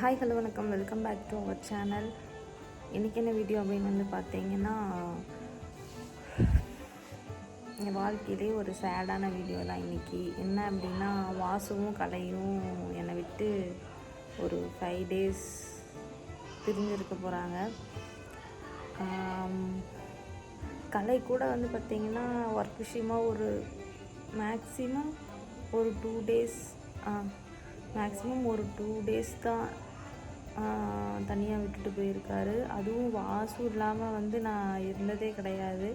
Hi hello வணக்கம். Welcome back to our channel இன்றைக்கி என்ன வீடியோ அப்படின்னு வந்து பார்த்தீங்கன்னா என் வாழ்க்கையிலே ஒரு சேடான வீடியோ தான் இன்றைக்கி என்ன அப்படின்னா வாசுவும் கலையும் என்னை விட்டு ஒரு ஃபைவ் டேஸ் பிரிஞ்சிருக்க போகிறாங்க கலை கூட வந்து பார்த்திங்கன்னா ஒர்க் விஷயமாக ஒரு மேக்ஸிமம் ஒரு டூ டேஸ் மேக்ஸிமம் ஒரு டூ டேஸ் தான் தனியாக விட்டுட்டு போயிருக்காரு. அதுவும் வாசு இல்லாமல் வந்து நான் இருந்ததே கிடையாது.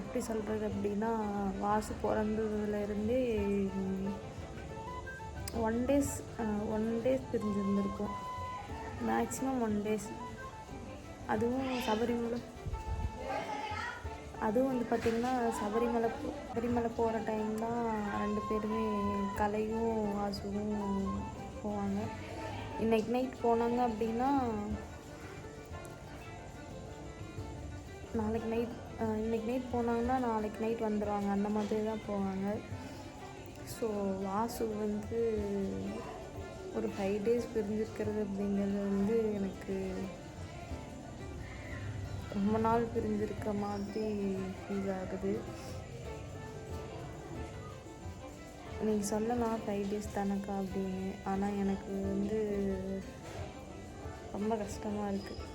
எப்படி சொல்கிறது அப்படின்னா வாசு பிறந்ததுலேருந்தே ஒன் டேஸ் ஒன் டேஸ் பிரிஞ்சிருந்திருக்கும். மேக்ஸிமம் ஒன் டேஸ் அதுவும் சபரிமலை. அதுவும் வந்து பார்த்திங்கன்னா சபரிமலை சபரிமலை போகிற டைம் தான் ரெண்டு பேருமே கலையும் வாசுவும் போவாங்க. இன்னைக்கு நைட் போனாங்க அப்படின்னா நாளைக்கு நைட் இன்னைக்கு நைட் போனாங்கன்னா நாளைக்கு நைட் வந்துடுவாங்க அந்த மாதிரி தான் போவாங்க. ஸோ வாசு வந்து ஒரு ஃபைவ் டேஸ் பிரிஞ்சிருக்கிறது அப்படிங்கிறது வந்து எனக்கு ரொம்ப நாள் பிரிஞ்சிருக்க மாதிரி ஃபீல் ஆகுது. நீங்கள் சொல்லலாம் ஃபைவ் டேஸ் தானக்கா அப்படின்னு ஆனால் எனக்கு வந்து ரொம்ப கஷ்டமாக இருக்குது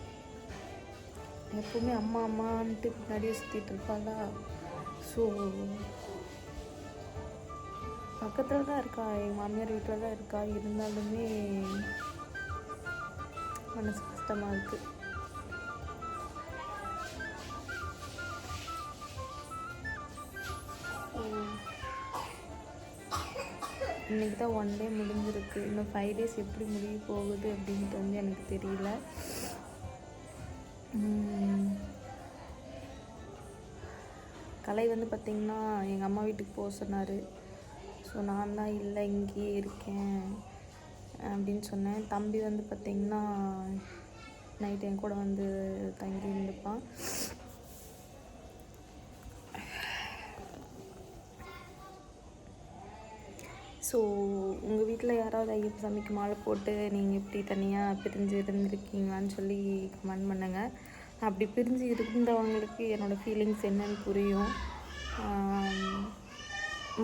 எப்பவுமே அம்மா அம்மான்ட்டு பின்னாடியே சுற்றிட்டு இருப்பாளா? ஸோ பக்கத்தில் தான் இருக்கா? எங்கள் மாமியார் வீட்டில் தான் இருக்கா? இருந்தாலுமே மனசு கஷ்டமாக இருக்குது இன்றைக்கி தான் ஒன் டே முடிஞ்சிருக்கு. இன்னும் ஃபைவ் டேஸ் எப்படி முடிய போகுது அப்படின்ட்டு வந்து எனக்கு தெரியல. கலை வந்து பார்த்திங்கன்னா எங்கள் அம்மா வீட்டுக்கு போக சொன்னார். ஸோ நான் தான் இல்லை இங்கேயே இருக்கேன் அப்படின்னு சொன்னேன். தம்பி வந்து பார்த்திங்கன்னா நைட் என் கூட வந்து தங்கி இருந்துப்பான் ஸோ உங்கள் வீட்டில் யாராவது ஐயப்ப சாமிக்கு மாலை போட்டு நீங்கள் இப்படி தனியாக பிரிஞ்சு இருந்திருக்கீங்களான்னு சொல்லி கமெண்ட் பண்ணுங்கள் அப்படி பிரிஞ்சு இருந்தவங்களுக்கு என்னோடய ஃபீலிங்ஸ் என்னன்னு புரியும்.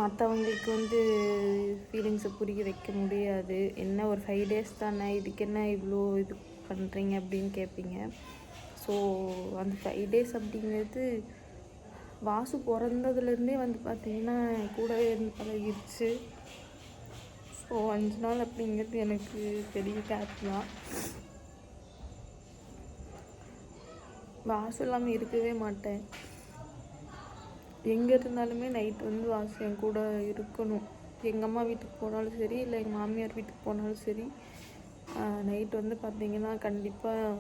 மற்றவங்களுக்கு வந்து ஃபீலிங்ஸை புரிய வைக்க முடியாது. என்ன ஒரு ஃபைவ் டேஸ் தானே இதுக்கு என்ன இவ்வளோ இது பண்ணுறீங்க அப்படின்னு கேட்பீங்க ஸோ அந்த ஃபைவ் டேஸ் அப்படிங்கிறது வாசு பிறந்ததுலேருந்தே வந்து பார்த்திங்கன்னா கூடவே இருந்து பழகிடுச்சு ஸோ அஞ்சு நாள் அப்படிங்கிறது எனக்கு பெரிய கேப் தான். இல்லாமல் இருக்கவே மாட்டேன். எங்கே இருந்தாலுமே நைட் வந்து வாசு என் கூட இருக்கணும். எங்கள் அம்மா வீட்டுக்கு போனாலும் சரி இல்லை எங்கள் மாமியார் வீட்டுக்கு போனாலும் சரி நைட் வந்து பார்த்தீங்கன்னா கண்டிப்பாக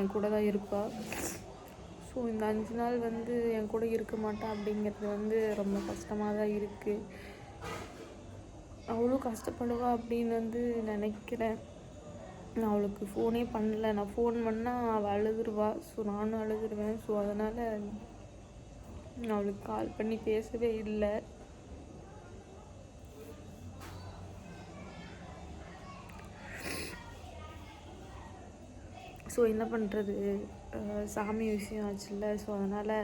என் கூட தான் இருப்பாள் ஸோ இந்த அஞ்சு நாள் வந்து என் கூட இருக்க மாட்டா அப்படிங்கிறது வந்து ரொம்ப கஷ்டமாக தான் இருக்குது அவ்வளோ கஷ்டப்படுவா அப்படின்னு வந்து நினைக்கிறேன். நான் அவளுக்கு ஃபோனே பண்ணல. நான் ஃபோன் பண்ணால் அவள் அழுதுருவா. ஸோ நானும் அழுதுருவேன். ஸோ அதனால் நான் அவளுக்கு கால் பண்ணி பேசவே இல்லை. ஸோ என்ன பண்ணுறது சாமி விஷயம் ஆச்சுல்ல. ஸோ அதனால்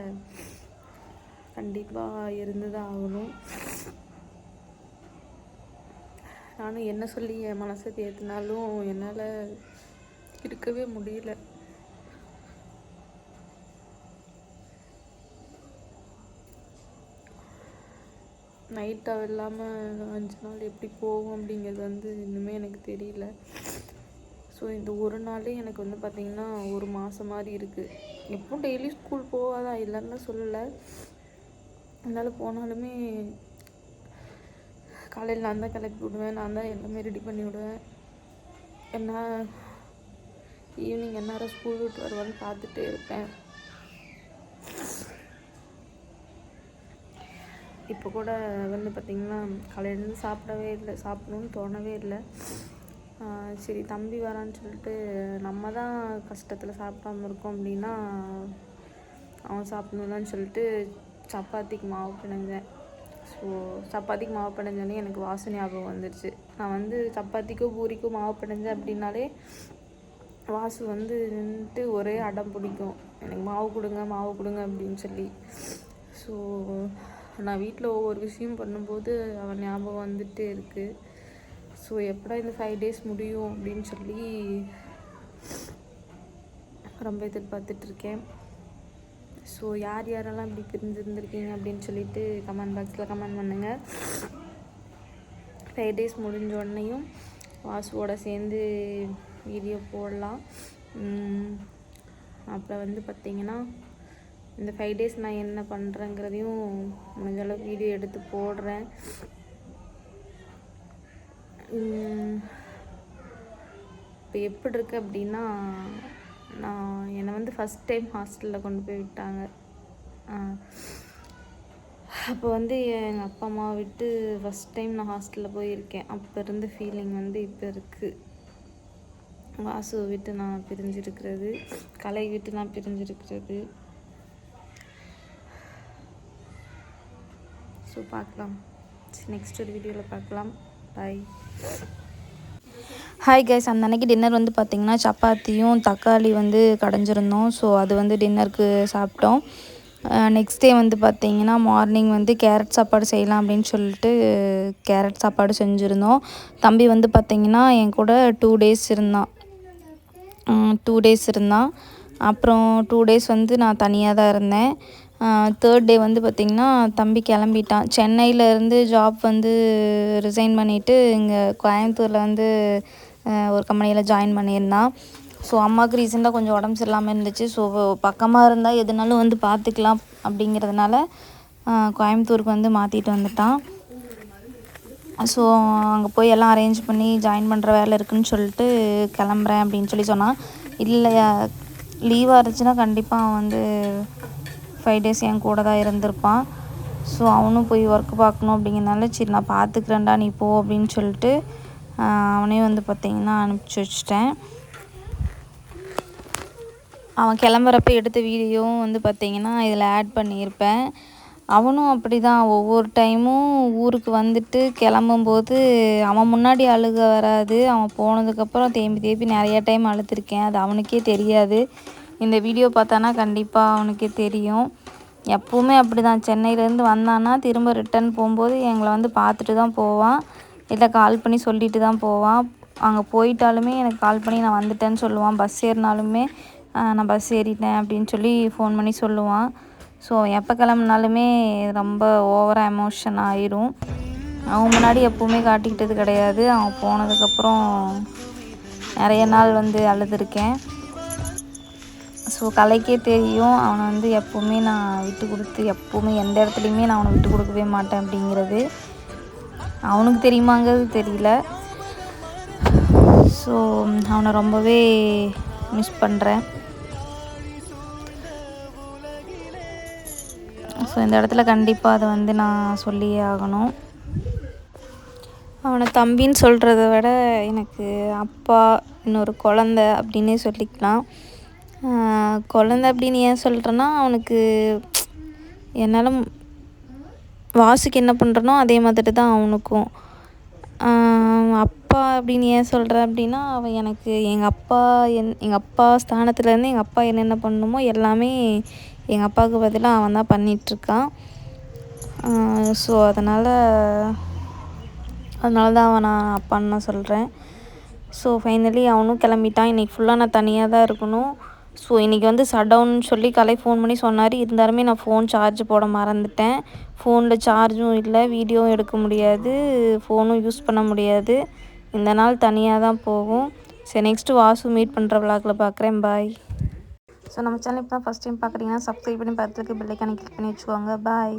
கண்டிப்பாக இருந்து தான் ஆகணும். நானும் என்ன சொல்லி என் மனசை தேத்தினாலும் என்னால் இருக்கவே முடியல. நைட்டாக இல்லாமல் அஞ்சு நாள் எப்படி போகும் அப்படிங்கிறது வந்து இன்னுமே எனக்கு தெரியல. ஸோ இந்த ஒரு நாளே எனக்கு வந்து பார்த்திங்கன்னா ஒரு மாதம் மாதிரி இருக்குது எப்போ டெய்லி ஸ்கூல் போகாதா இல்லைன்னு சொல்லலை. இருந்தாலும் போனாலுமே காலையில் நான் தான் கிளப்பி விடுவேன் நான் தான் எல்லாமே ரெடி பண்ணி விடுவேன். என்ன ஈவினிங் எந்நேரம் ஸ்கூல் விட்டு வருவான்னு பார்த்துட்டே இருப்பேன். இப்போ கூட வந்து பார்த்திங்கன்னா காலையிலேருந்து சாப்பிடவே இல்லை சாப்பிடணும்னு தோணவே இல்லை. சரி தம்பி வரான்னு சொல்லிட்டு நம்ம தான் கஷ்டத்தில் சாப்பிடாம இருக்கோம் அப்படின்னா அவன் சாப்பிடணும்லான்னு சொல்லிட்டு சப்பாத்திக்கு மாவு பிணைஞ்சேன். ஸோ சப்பாத்திக்கு மாவு பிணைஞ்சோடனே எனக்கு வாசு ஞாபகம் வந்துடுச்சு நான் வந்து சப்பாத்திக்கோ பூரிக்கோ மாவு பிணைஞ்சேன் அப்படின்னாலே வாசு வந்து நின்றுட்டு ஒரே அடம் பிடிக்கும். எனக்கு மாவு கொடுங்க மாவு கொடுங்க அப்படின்னு சொல்லி. ஸோ நான் வீட்டில் ஒவ்வொரு விஷயம் பண்ணும்போது அவன் ஞாபகம் வந்துட்டே இருக்குது ஸோ எப்படா இந்த ஃபைவ் டேஸ் முடியும் அப்படின்னு சொல்லி ரொம்ப எதிர்பார்த்துட்ருக்கேன் ஸோ யார் யாரெல்லாம் இப்படி பிரிஞ்சிருந்துருக்கீங்க அப்படின்னு சொல்லிட்டு கமெண்ட் பாக்ஸில் கமெண்ட் பண்ணுங்கள் ஃபைவ் டேஸ் முடிஞ்ச உடனேயும் வாசுவோட சேர்ந்து வீடியோ போடலாம். அப்புறம் வந்து பார்த்திங்கன்னா இந்த ஃபைவ் டேஸ் நான் என்ன பண்ணுறேங்கிறதையும் முடிஞ்ச அளவுக்கு வீடியோ எடுத்து போடுறேன். இப்போ எப்படி இருக்கு அப்படின்னா நான் என்னை வந்து ஃபஸ்ட் டைம் ஹாஸ்டலில் கொண்டு போய் விட்டாங்க. அப்போ வந்து எங்கள் அப்பா அம்மா விட்டு ஃபஸ்ட் டைம் நான் ஹாஸ்டலில் போயிருக்கேன். அப்போ இருந்த ஃபீலிங் வந்து இப்போ இருக்குது வாசுவை விட்டு நான் பிரிஞ்சிருக்கிறது கலை விட்டு நான் பிரிஞ்சிருக்கிறது. ஸோ பார்க்கலாம். நெக்ஸ்ட் ஒரு வீடியோவில் பார்க்கலாம். பாய் ஹாய் கைஸ் அந்த அன்னைக்கு டின்னர் வந்து பார்த்திங்கன்னா சப்பாத்தியும் தக்காளி வந்து கடைஞ்சிருந்தோம். ஸோ அது வந்து டின்னருக்கு சாப்பிட்டோம். நெக்ஸ்ட் டே வந்து பார்த்திங்கன்னா மார்னிங் வந்து கேரட் சாப்பாடு செய்யலாம் அப்படின்னு சொல்லிட்டு கேரட் சாப்பாடு செஞ்சுருந்தோம். தம்பி வந்து பார்த்திங்கன்னா என் கூட டூ டேஸ் இருந்தான். டூ டேஸ் இருந்தான். அப்புறம் டூ டேஸ் வந்து நான் தனியாக தான் இருந்தேன். தேர்ட் டே வந்து பார்த்திங்கன்னா தம்பி கிளம்பிட்டான். சென்னையிலேருந்து ஜாப் வந்து ரிசைன் பண்ணிவிட்டு இங்கே கோயம்புத்தூரில் வந்து ஒரு கம்பெனியில் ஜாயின் பண்ணியிருந்தான் ஸோ அம்மாவுக்கு ரீசெண்டாக கொஞ்சம் உடம்பு சரியில்லாமல் இருந்துச்சு. ஸோ பக்கமாக இருந்தால் எதுனாலும் வந்து பார்த்துக்கலாம் அப்படிங்கிறதுனால கோயம்புத்தூருக்கு வந்து மாற்றிட்டு வந்துட்டான். ஸோ அங்கே போய் எல்லாம் அரேஞ்ச் பண்ணி ஜாயின் பண்ணுற வேலை இருக்குன்னு சொல்லிட்டு கிளம்புறேன் அப்படின்னு சொல்லி சொன்னான். இல்லை லீவாக இருந்துச்சுன்னா கண்டிப்பாக அவன் வந்து ஃபைவ் டேஸ் என் கூட தான் இருந்திருப்பான். ஸோ அவனும் போய் ஒர்க் பார்க்கணும் அப்படிங்கிறனால சரி நான் பார்த்துக்கிறேன்டா நீ போ அப்படின்னு சொல்லிட்டு அவனையும் வந்து பார்த்திங்கன்னா அனுப்பிச்சி வச்சிட்டேன். அவன் கிளம்புறப்ப எடுத்த வீடியோவும் வந்து பார்த்திங்கன்னா இதில் ஆட் பண்ணியிருப்பேன். அவனும் அப்படி தான் ஒவ்வொரு டைமும் ஊருக்கு வந்துட்டு கிளம்பும்போது அவன் முன்னாடி அழுக வராது. அவன் போனதுக்கப்புறம் தேம்பி தேம்பி நிறையா டைம் அழுத்திருக்கேன். அது அவனுக்கே தெரியாது. இந்த வீடியோ பார்த்தானா கண்டிப்பாக அவனுக்கே தெரியும். எப்போவுமே அப்படி தான் சென்னையிலேருந்து வந்தான்னா திரும்ப ரிட்டர்ன் போகும்போது எங்களை வந்து பார்த்துட்டு தான் போவான். இல்லை கால் பண்ணி சொல்லிட்டு தான் போவான். அங்கே போயிட்டாலுமே எனக்கு கால் பண்ணி நான் வந்துட்டேன்னு சொல்லுவான். பஸ் ஏறினாலுமே நான் பஸ் ஏறிட்டேன் அப்படின்னு சொல்லி ஃபோன் பண்ணி சொல்லுவான். ஸோ எப்போ கிளம்புனாலுமே ரொம்ப ஓவராக எமோஷன் ஆயிரும். அவன் முன்னாடி எப்போவுமே காட்டிக்கிட்டது கிடையாது. அவன் போனதுக்கப்புறம் நிறைய நாள் வந்து அழுதுருக்கேன். ஸோ கலைக்கே தெரியும். அவனை வந்து எப்போவுமே நான் விட்டு கொடுத்து எப்போவுமே எந்த இடத்துலையுமே நான் அவனை விட்டு கொடுக்கவே மாட்டேன் அப்படிங்கிறது. அவனுக்கு தெரியுமாங்கிறது தெரியல. ஸோ அவனை ரொம்பவே மிஸ் பண்ணுறேன் ஸோ இந்த இடத்துல கண்டிப்பாக அதை வந்து நான் சொல்லியே ஆகணும். அவனை தம்பின்னு சொல்கிறத விட எனக்கு அப்பா இன்னொரு குழந்த அப்படின்னே சொல்லிக்கலாம். குழந்த அப்படின்னு ஏன் சொல்கிறேன்னா அவனுக்கு என்னால் வாசுக்கு என்ன பண்ணுறனோ அதே மாதிரி தான் அவனுக்கும். அப்பா அப்படின்னு ஏன் சொல்கிற அப்படின்னா அவன் எனக்கு எங்கள் அப்பா என் எங்கள் அப்பா ஸ்தானத்துலேருந்து எங்கள் அப்பா என்னென்ன பண்ணணுமோ எல்லாமே எங்கள் அப்பாவுக்கு பதிலாக அவன் தான் பண்ணிகிட்ருக்கான் ஸோ அதனால் அதனால தான் அவன் நான் அப்பான்னு நான் சொல்கிறேன் ஸோ ஃபைனலி அவனும் கிளம்பிட்டான். இன்றைக்கி ஃபுல்லாக நான் தனியாக தான் இருக்கணும். ஸோ இன்றைக்கி வந்து சடவுன் சொல்லி கலை ஃபோன் பண்ணி சொன்னார். இருந்தாலுமே நான் ஃபோன் சார்ஜ் போட மறந்துட்டேன். ஃபோனில் சார்ஜும் இல்லை வீடியோவும் எடுக்க முடியாது. ஃபோனும் யூஸ் பண்ண முடியாது. இந்த நாள் தனியாக தான் போகும். சரி நெக்ஸ்ட்டு வாசு மீட் பண்ணுற விளாக்கில் பார்க்குறேன் பாய் ஸோ நம்ம சேனல் இப்போ தான் ஃபஸ்ட் டைம் பார்க்குறீங்கன்னா சப்ஸ்கிரைப் பண்ணி பக்கத்துக்கு பில்லைக்கான கிளிக் பண்ணி வச்சுக்கோங்க. பாய்